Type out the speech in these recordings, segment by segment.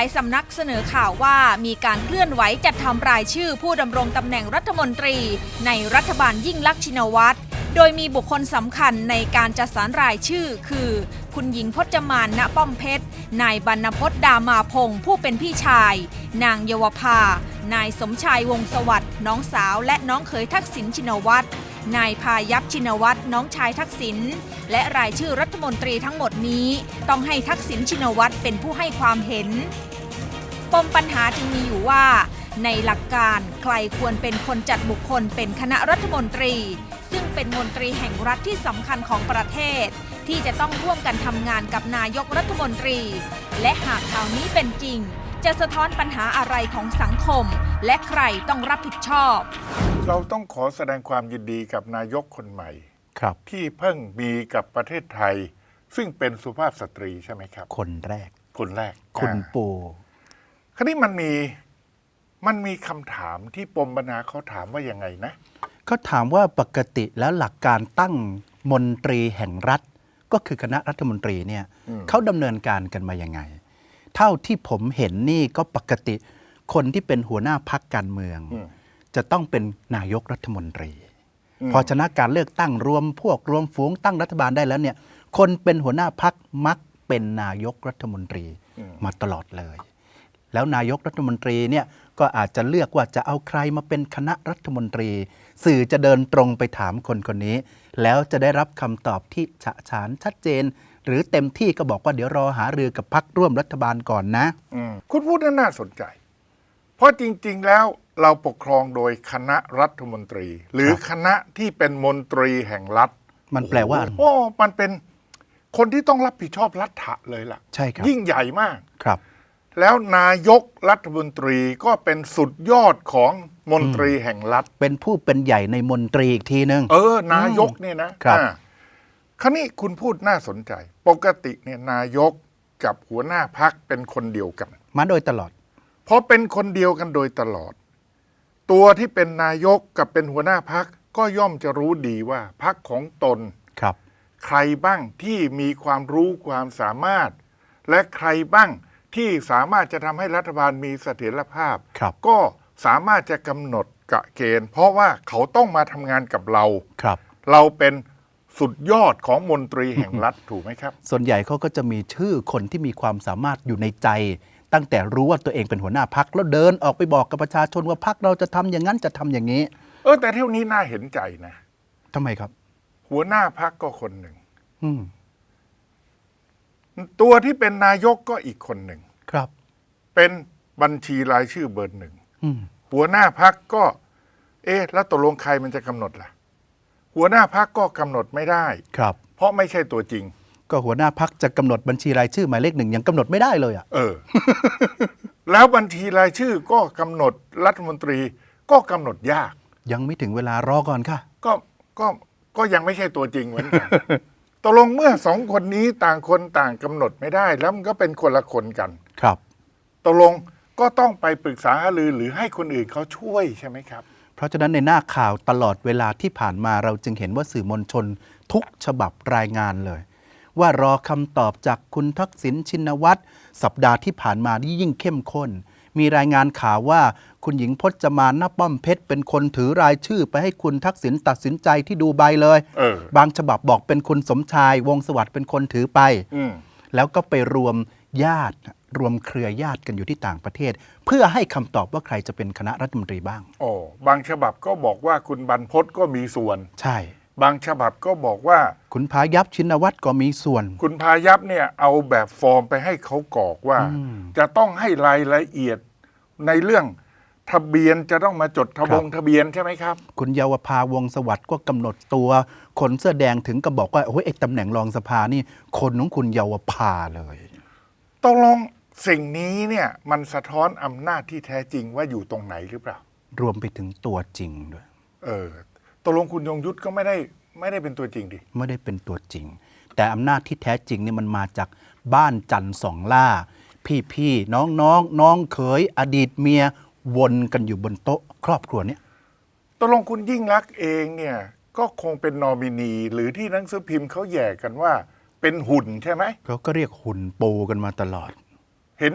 ายสำนักเสนอข่าวว่ามีการเคลื่อนไหวจัดทำรายชื่อผู้ดำรงตำแหน่งรัฐมนตรี ในรัฐบาลยิ่งลักษณ์ชินวัตร โดยมีบุคคลสำคัญในการจัดสรรรายชื่อ คือ คุณหญิงพจมานณป้อมเพชร นายบรรณพศดามาพงศ์ผู้เป็นพี่ชาย นางเยาวภา นายสมชายวงศสวัสด์น้องสาวและน้องเขยทักษิณชินวัตร นายพายัพชินวัตรน้องชายทักษิณและรายชื่อรัฐมนตรีทั้งหมดนี้ ต้องให้ทักษิณชินวัตรเป็นผู้ให้ความเห็น ปมปัญหาจึงมีอยู่ว่า ในหลักการใครควรเป็นคนจัดบุคคลเป็นคณะรัฐมนตรี ซึ่งเป็นมนตรีแห่งรัฐที่สำคัญของประเทศ ที่จะต้องร่วมกันทำงานกับนายกรัฐมนตรี และหากข่าวนี้เป็นจริง จะสะท้อนปัญหาอะไรของสังคม และใครต้องรับผิดชอบ เราต้องขอแสดงความยินดีกับนายกคนใหม่ ครับ ที่เพิ่งมีกับประเทศไทย ซึ่งเป็นสุภาพสตรีใช่ไหมครับ คนแรก คนแรกคุณอ่าปูคราวนี้มันมีมันมีคำถามที่ปมปัญหาเขาถามว่ายังไงนะ เขาถามว่าปกติแล้วหลักการตั้งมนตรีแห่งรัฐ ก็คือคณะรัฐมนตรีเนี่ยอืม เขาดำเนินการกันมายังไง เท่าที่ผมเห็นนี่ก็ปกติคนที่เป็นหัวหน้าพักการเมือง อืม จะต้องเป็นนายกรัฐมนตรีอืมพอชนะการเลือกตั้งรวมพวกรวมฝูงตั้งรัฐบาลได้แล้วเนี่ย คนเป็นหัวหน้าพักมักเป็นนายกรัฐมนตรีมาตลอดเลย แล้วนายกรัฐมนตรีเนี่ยก็อาจจะเลือกว่าจะเอาใครมาเป็นคณะรัฐมนตรี สื่อจะเดินตรงไปถามคนคนนี้ แล้วจะได้รับคำตอบที่ฉะฉานชัดเจน หรือเต็มที่ก็บอกว่าเดี๋ยวรอหารือกับพักร่วมรัฐบาลก่อนนะอืมคุณพูดนั้นน่าสนใจ เพราะจริง ๆแล้ว เราปกครองโดยคณะรัฐมนตรี หรือครับคณะที่เป็นมนตรีแห่งรัฐ มันแปลว่าอะไรโอ้มันเป็นคนที่ต้องรับผิดชอบรัฐะเลยล่ะ ใช่ครับ ยิ่งใหญ่มากครับ แล้วนายกรัฐมนตรีก็เป็นสุดยอดของมนตรีแห่งรัฐ เป็นผู้เป็นใหญ่ในมนตรีอีกทีนึง เออ นายกเนี่ยนะครับอ่าคราวนี้คุณพูดน่าสนใจ ปกติเนี่ยนายกกับหัวหน้าพักเป็นคนเดียวกัน มาโดยตลอด เพราะเป็นคนเดียวกันโดยตลอด ตัวที่เป็นนายกกับเป็นหัวหน้าพักก็ย่อมจะรู้ดีว่าพักของตน ครับ ใครบ้างที่มีความรู้ความสามารถ และใครบ้างที่สามารถจะทำให้รัฐบาลมีเสถียรภาพ ครับ ก็สามารถจะกำหนดกะเกณฑ์ เพราะว่าเขาต้องมาทำงานกับเรา ครับ เราเป็นสุดยอดของมนตรีแห่งรัฐถูกไหมครับ ส่วนใหญ่เขาก็จะมีชื่อคนที่มีความสามารถอยู่ในใจ ตั้งแต่รู้ว่าตัวเองเป็นหัวหน้าพักแล้วเดินออกไปบอกกับประชาชนว่าพักเราจะทำอย่างนั้นจะทำอย่างนี้ เออแต่เที่ยวนี้น่าเห็นใจนะทำไมครับ หัวหน้าพักก็คนหนึ่งอืมตัวที่เป็นนายกก็อีกคนหนึ่งครับ เป็นบัญชีรายชื่อเบอร์หนึ่งอืมหัวหน้าพักก็ เอ๊ะ แล้วตกลงใครมันจะกำหนดล่ะ หัวหน้าพักก็กำหนดไม่ได้ครับ เพราะไม่ใช่ตัวจริง ก็หัวหน้าพักจะกำหนดบัญชีรายชื่อหมายเลขหนึ่งยังกำหนดไม่ได้เลยอะเออ แล้วบัญชีรายชื่อก็กำหนดรัฐมนตรีก็กำหนดยาก ยังไม่ถึงเวลารอก่อนค่ะ ก็ก็ก็ยังไม่ใช่ตัวจริงเหมือนกันตกลงเมื่อสองคนนี้ต่างคนต่างกำหนดไม่ได้ แล้วมันก็เป็นคนละคนกัน ครับตกลงก็ต้องไปปรึกษาหารือหรือให้คนอื่นเขาช่วยใช่ไหมครับ เพราะฉะนั้นในหน้าข่าวตลอดเวลาที่ผ่านมาเราจึงเห็นว่าสื่อมวลชนทุกฉบับรายงานเลย ว่ารอคำตอบจากคุณทักษิณชินวัตรสัปดาห์ที่ผ่านมานี่ยิ่งเข้มข้น มีรายงานข่าวว่าคุณหญิงพจมานณป้อมเพชรเป็นคนถือรายชื่อไปให้คุณทักษิณตัดสินใจที่ดูใบเลยเออบางฉบับบอกเป็นคุณสมชายวงศ์สวัสดิ์เป็นคนถือไป อืมแล้วก็ไปรวมญาติรวมเครือญาติกันอยู่ที่ต่างประเทศ เพื่อให้คำตอบว่าใครจะเป็นคณะรัฐมนตรีบ้าง โอ้บางฉบับก็บอกว่าคุณบรรพศก็มีส่วน ใช่ บางฉบับก็บอกว่าคุณพายัพชินวัตรก็มีส่วน คุณพายัพเนี่ยเอาแบบฟอร์มไปให้เขากรอกว่าจะต้องให้รายละเอียดในเรื่องทะเบียนจะต้องมาจดทะบงทะเบียนใช่ไหมครับ คุณเยาวภาวงศ์สวัสดิ์ก็กำหนดตัว คนเสื้อแดงถึงก็บอกว่าโอ้ยไอ้ตำแหน่งรองสภานี่คนของคุณเยาวภาเลย ตกลงสิ่งนี้เนี่ยมันสะท้อนอำนาจที่แท้จริงว่าอยู่ตรงไหนหรือเปล่า รวมไปถึงตัวจริงด้วย เออ ตกลงคุณยงยุทธก็ไม่ได้ไม่ได้เป็นตัวจริงดิ ไม่ได้เป็นตัวจริง แต่อำนาจที่แท้จริงนี่มันมาจากบ้านจันทร์สองล่า พี่พี่น้องน้องน้องเขยอดีตเมียวนกันอยู่บนโต๊ะครอบครัวเนี้ยตกลงคุณยิ่งรักษณ์เองเนี่ยก็คงเป็นนอมินีหรือที่หนังสือพิมพ์เขาแย่กันว่าเป็นหุ่นใช่ไหม เขาก็เรียกหุ่นปูกันมาตลอดเห็น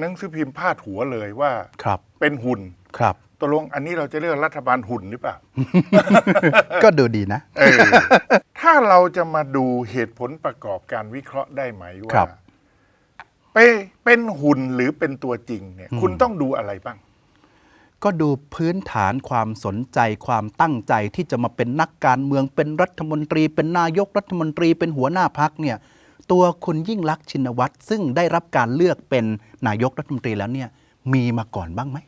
หนังสือพิมพ์พาดหัวเลยว่า ครับ เป็นหุ่น ครับ ตกลงอันนี้เราจะเรียกรัฐบาลหุ่นหรือเปล่า ก็ดูดีนะ เออถ้าเราจะมาดูเหตุผลประกอบการวิเคราะห์ได้ไหมครัว่าบไปเป็นหุ่นหรือเป็นตัวจริงเนี่ย คุณต้องดูอะไรบ้าง ก็ดูพื้นฐานความสนใจความตั้งใจที่จะมาเป็นนักการเมืองเป็นรัฐมนตรี เป็นนายกรัฐมนตรีเป็นหัวหน้าพักเนี่ย ตัวคุณยิ่งลักษณ์ชินวัตรซึ่งได้รับการเลือกเป็นนายกรัฐมนตรีแล้วเนี่ย มีมาก่อนบ้างไหม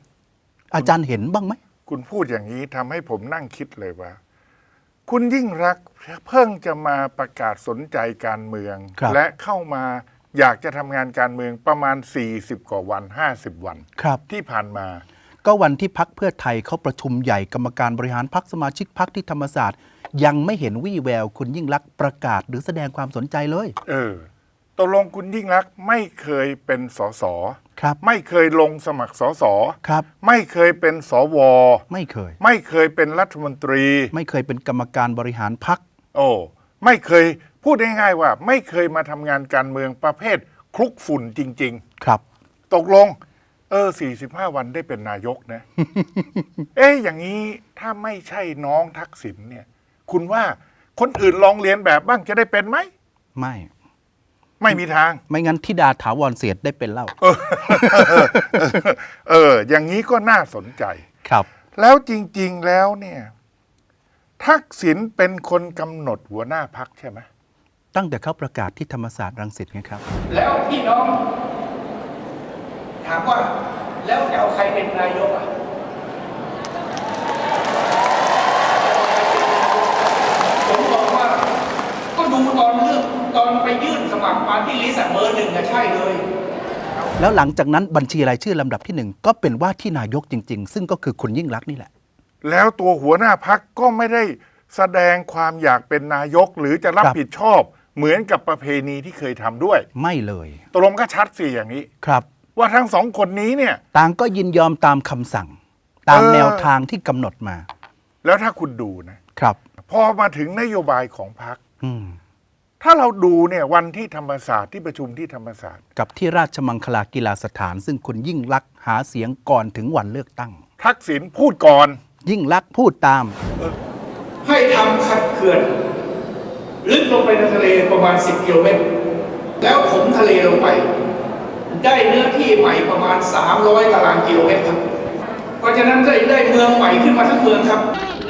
อาจารย์เห็นบ้างไหม คุณพูดอย่างนี้ทำให้ผมนั่งคิดเลยว่า คุณยิ่งรักษณ์เพิ่งจะมาประกาศสนใจการเมือง ครับ และเข้ามาอยากจะทำงานการเมืองประมาณ 40 กว่าวัน 50 วัน ครับ ที่ผ่านมา ก็วันที่พักเพื่อไทยเขาประชุมใหญ่กรรมการบริหารพักสมาชิกพักที่ธรรมศาสตร์ ยังไม่เห็นวี่แววคุณยิ่งลักษณ์ประกาศหรือแสดงความสนใจเลย เออ ตกลงคุณยิ่งรักษณ์ไม่เคยเป็นสสครับ ไม่เคยลงสมัครสสครับ ไม่เคยเป็นสว ไม่เคย ไม่เคยเป็นรัฐมนตรี ไม่เคยเป็นกรรมการบริหารพัก โอ้ไม่เคยพูดง่ายๆว่า ไม่เคยมาทำงานการเมืองประเภทคลุกฝุ่นจริง ครับ ๆ ตกลง เออ 45 วันได้เป็นนายกนะ เอ๊ะอย่างนี้ถ้าไม่ใช่น้องทักษิณเนี่ย คุณว่าคนอื่นลองเรียนแบบบ้างจะได้เป็นไหม ไม่ ไม่มีทาง ไม่งั้นทิดาถาวรเสียดได้เป็นเล่าเออ อย่างนี้ก็น่าสนใจ ครับ แล้วจริง ๆแล้วเนี่ย ทักษิณเป็นคนกำหนดหัวหน้าพักใช่ไหมตั้งแต่เขาประกาศที่ธรรมศาสตร์รังสิตไงครับ แล้วพี่น้อง ถามว่า แล้วจะเอาใครเป็นนายกอะ ผมบอกว่า ก็ดูตอนเลือกตอนไปยื่นส มัครปาร์ตี้ลิสต์อะเบอร์หนึ่งอะใช่เลย แล้วหลังจากนั้นบัญชีรายชื่อลำดับที่หนึ่งก็เป็นว่าที่นายกจริง ๆ ซึ่งก็คือคุณยิ่งรักษณ์นี่แหละ แล้วตัวหัวหน้าพักก็ไม่ได้แสดงความอยากเป็นนายกหรือจะรับครับ ผิดชอบ เหมือนกับประเพณีที่เคยทำด้วยไม่เลยตกลงก็ชัดสิอย่างนี้ ครับ ว่าทั้งสองคนนี้เนี่ย ต่างก็ยินยอมตามคำสั่ง ตามเออ แนวทางที่กำหนดมาแล้วถ้าคุณดูนะ ครับ พอมาถึงนโยบายของพักอืม ถ้าเราดูเนี่ยวันที่ธรรมศาสตร์ที่ประชุมที่ธรรมศาสตร์ กับที่ราชมังคลากีฬาสถาน ซึ่งคุณยิ่งลักษณ์หาเสียงก่อนถึงวันเลือกตั้ง ทักษิณพูดก่อน ยิ่งลักษณ์พูดตาม ให้ทำคัดเขื่อน ลึกลงไปในทะเลประมาณ 10 กิโลเมตร แล้วถมทะเลลงไป ได้เนื้อที่ใหม่ประมาณ 300 ตารางกิโลเมตรครับ เพราะฉะนั้นได้ได้เมืองใหม่ขึ้นมาทั้งเมืองครับ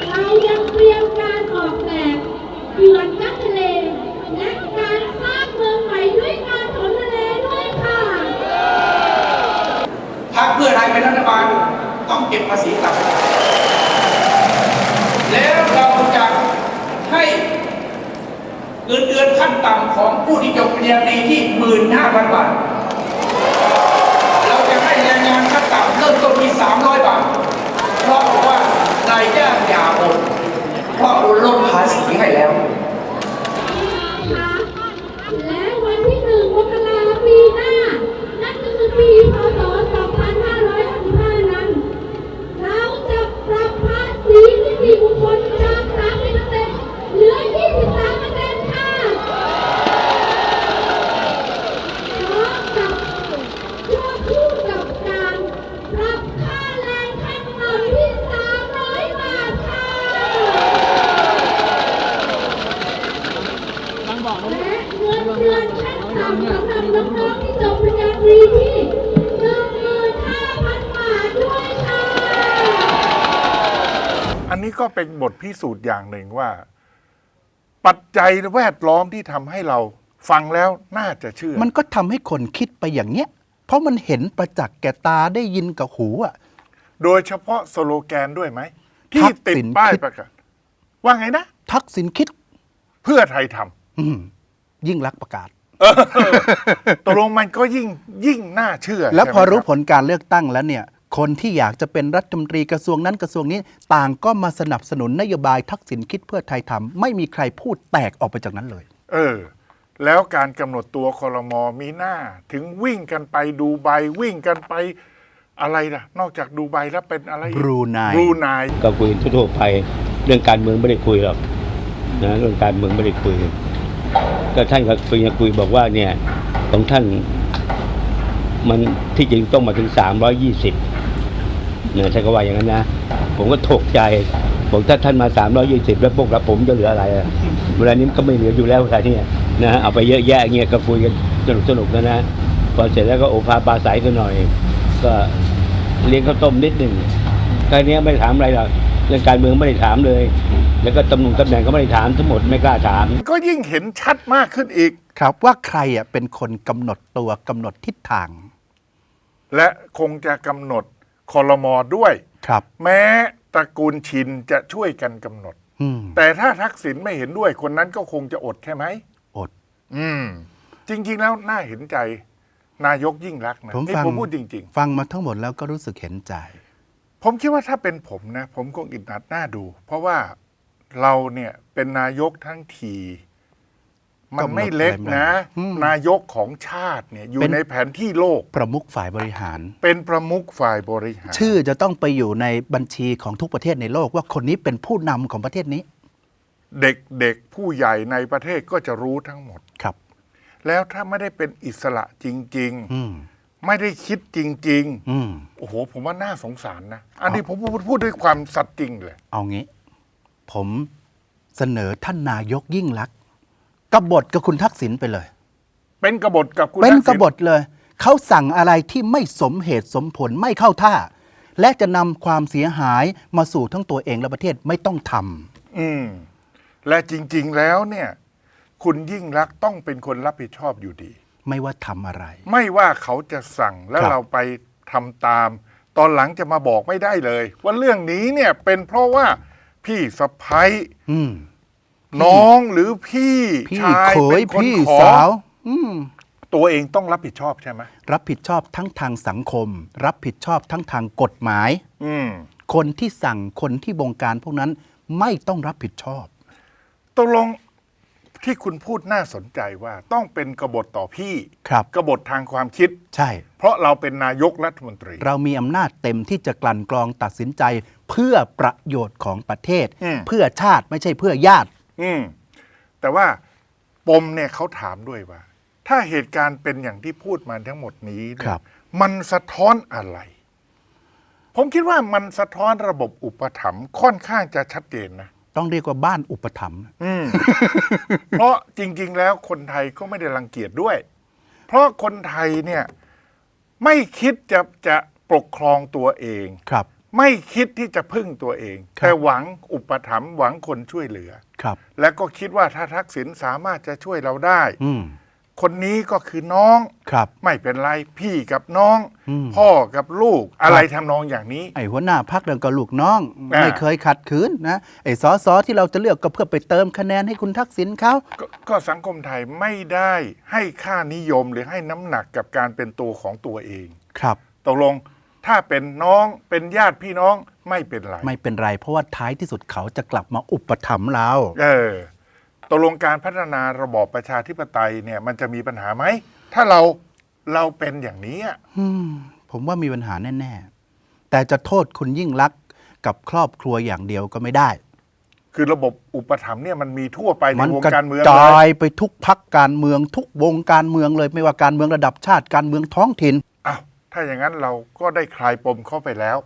เรายังเตรียมการออกแบบเขื่อนกั้นทะเล และการสร้างเมืองใหม่ด้วยการถมทะเลด้วยค่ะ พรรคเพื่อไทยเป็นรัฐบาลต้อง เก็บภาษีกลับ แล้วเราจะให้เงินเดือนขั้นต่ำของผู้ที่จบปริญญาตรีที่15,000บาท เราจะให้แรงงานขั้นต่ำเริ่มต้นที่300บาท เพราะว่านายจ้างอย่าบ่นเพราะลดภาษีให้แล้วและวันที่หนึ่งมกราปีหน้า นั่นก็คือปี เป็นบทพิสูจน์อย่างหนึ่งว่า ปัจจัยแวดล้อมที่ทำให้เราฟังแล้วน่าจะเชื่อ มันก็ทำให้คนคิดไปอย่างเนี้ย เพราะมันเห็นประจักษ์แก่ตาได้ยินกับหูอะ โดยเฉพาะสโลแกนด้วยไหม ที่ติดทักษิณป้ายคิดประกาศว่าไงนะ ทักษิณคิดเพื่อไทยทอืมยิ่งรักษณ์ประกาศำตกลงมันก็ยิ่งยิ่งน่าเชื่อแล้วพอใช่ไหมรู้คบ ผลการเลือกตั้งแล้วเนี่ย คนที่อยากจะเป็นรัฐมนตรีกระทรวงนั้นกระทรวงนี้ ต่างก็มาสนับสนุนนโยบายทักษิณคิดเพื่อไทยทำไม่มีใครพูดแตกออกไปจากนั้นเลย เออ แล้วการกำหนดตัวคอรมอมีหน้า ถึงวิ่งกันไปดูใบวิ่งกันไปอะไรนะนอกจากดูใบแล้วเป็นอะไรอีกบรูไนบรูไนก็คุยทั่วๆไปเรื่องการเมืองไม่ได้คุยหรอกนะเรื่องการเมืองไม่ได้คุยก็ท่านก็คุยคุยบอกว่าเนี่ยของท่าน มันที่จริงต้องมาถึง320 เนี่ยใช่ก็ว่าอย่างนั้นนะ ผมก็ตกใจบอกถ้าท่านมา 320 แล้วพวกเราผมจะเหลืออะไรอะเวลานี้ก็ไม่เหลืออยู่แล้วเวลาเนี้นะฮะเอาไปเยอะแยะเงี้ยก็คุยกันสนุกสนุกๆนะนะ พอเสร็จแล้วก็โอภาปลาใสกันหน่อย ก็เลี้ยงข้าวต้มนิดหนึ่งแค่นี้ไม่ได้ถามอะไรหรอกเรื่องการเมืองไม่ได้ถามเลย แล้วก็ตำแหน่งตำแหน่งก็ไม่ได้ถามทั้งหมดไม่กล้าถาม ก็ยิ่งเห็นชัดมากขึ้นอีกครับว่าใครอะเป็นคนกำหนดตัวกำหนดทิศทาง และคงจะกำหนด คอรมอด้วย ครับแม้ตระกูลชินจะช่วยกันกำหนด อืมแต่ถ้าทักษิณไม่เห็นด้วยคนนั้นก็คงจะอดใช่ไหม อด อืม จริง ๆ แล้วน่าเห็นใจ นายกยิ่งรักษณ์นะผมนี่ฟัง ผมพูดจริง ฟังมาทั้งหมดแล้วก็รู้สึกเห็นใจ ๆ ผมคิดว่าถ้าเป็นผมนะ ผมคงอิดอัดหน้าดู เพราะว่าเราเนี่ยเป็นนายกทั้งที มันไม่เล็กนะอืมนายกของชาติเนี่ยอยู่เป็นในแผนที่โลกประมุขฝ่ายบริหาร เป็นประมุขฝ่ายบริหาร ชื่อจะต้องไปอยู่ในบัญชีของทุกประเทศในโลกว่าคนนี้เป็นผู้นำของประเทศนี้ เด็กๆผู้ใหญ่ในประเทศก็จะรู้ทั้งหมดครับ แล้วถ้าไม่ได้เป็นอิสระจริงอืมๆไม่ได้คิดจริงอืมๆโอ้โห ผมว่าน่าสงสารนะ อันนี้ผมพูดพูดด้วยความสัตย์จริงเลย เอางี้ ผมเสนอท่านนายกยิ่งลักษณ์ กบฏกับคุณทักษิณไปเลย เป็นกบฏกับคุณเป็นทักษิณบฏเลย เขาสั่งอะไรที่ไม่สมเหตุสมผลไม่เข้าท่า และจะนำความเสียหายมาสู่ทั้งตัวเองและประเทศไม่ต้องทำอืมและจริง ๆแล้วเนี่ย คุณยิ่งรักษณ์ต้องเป็นคนรับผิดชอบอยู่ดี ไม่ว่าทำอะไร ไม่ว่าเขาจะสั่งแล้วครับ เราไปทำตาม ตอนหลังจะมาบอกไม่ได้เลย ว่าเรื่องนี้เนี่ยเป็นเพราะว่าพี่สะพ้ย อืม น้องหรือพี่พี่ชายเขยเป็นคนพี่ขอสาว อืม ตัวเองต้องรับผิดชอบใช่ไหมรับผิดชอบทั้งทางสังคม รับผิดชอบทั้งทางกฎหมาย อืมคนที่สั่งคนที่บงการพวกนั้นไม่ต้องรับผิดชอบ ตกลงที่คุณพูดน่าสนใจว่าต้องเป็นกบฏต่อพี่ครับ กบฏทางความคิด ใช่ เพราะเราเป็นนายกรัฐมนตรี เรามีอำนาจเต็มที่จะกลั่นกรองตัดสินใจ เพื่อประโยชน์ของประเทศ อืม เพื่อชาติไม่ใช่เพื่อญาติ อืม แต่ว่าปมเนี่ยเขาถามด้วยว่า ถ้าเหตุการณ์เป็นอย่างที่พูดมาทั้งหมดนี้เนี่ยครับ มันสะท้อนอะไร ผมคิดว่ามันสะท้อนระบบอุปถัมภ์ค่อนข้างจะชัดเจนนะ ต้องเรียกว่าบ้านอุปถัมภ์อืม เพราะจริง ๆ แล้วคนไทยก็ไม่ได้รังเกียจด้วย เพราะคนไทยเนี่ย ไม่คิดจะจะปกครองตัวเอง ครับ ไม่คิดที่จะพึ่งตัวเองครับแต่หวังอุปถัมภ์หวังคนช่วยเหลือ ครับ และก็คิดว่าถ้าทักษิณสามารถจะช่วยเราได้ อืม คนนี้ก็คือน้อง ครับ ไม่เป็นไรพี่กับน้อง อืม พ่อกับลูกอะไรทำนองอย่างนี้ ไอ้หัวหน้าพักเดินกับลูกน้อง อ่า ไม่เคยขัดขืนนะ ไอ้สอสอที่เราจะเลือกก็เพื่อไปเติมคะแนนให้คุณทักษิณเขากก็สังคมไทยไม่ได้ให้ค่านิยมหรือให้น้ำหนักกับการเป็นตัวของตัวเอง ครับ ตกลง ถ้าเป็นน้องเป็นญาติพี่น้องไม่เป็นไรไม่เป็นไร เพราะว่าท้ายที่สุดเขาจะกลับมาอุปถัมภ์เราเออตกลงการพัฒนาระบอบประชาธิปไตยเนี่ยมันจะมีปัญหาไหม ถ้าเราเราเป็นอย่างนี้อะอืมผมว่ามีปัญหาแน่ ๆ แต่จะโทษคุณยิ่งลักษณ์กับครอบครัวอย่างเดียวก็ไม่ได้ คือระบบอุปถัมภ์เนี่ยมันมีทั่วไปในมันวงกระการเมืองจเลายยไปทุกพักการเมือง ทุกวงการเมืองเลย ไม่ว่าการเมืองระดับชาติการเมืองท้องถิ่นอ้าว ถ้าอย่างนั้นเราก็ได้คลายปมเข้าไปแล้ว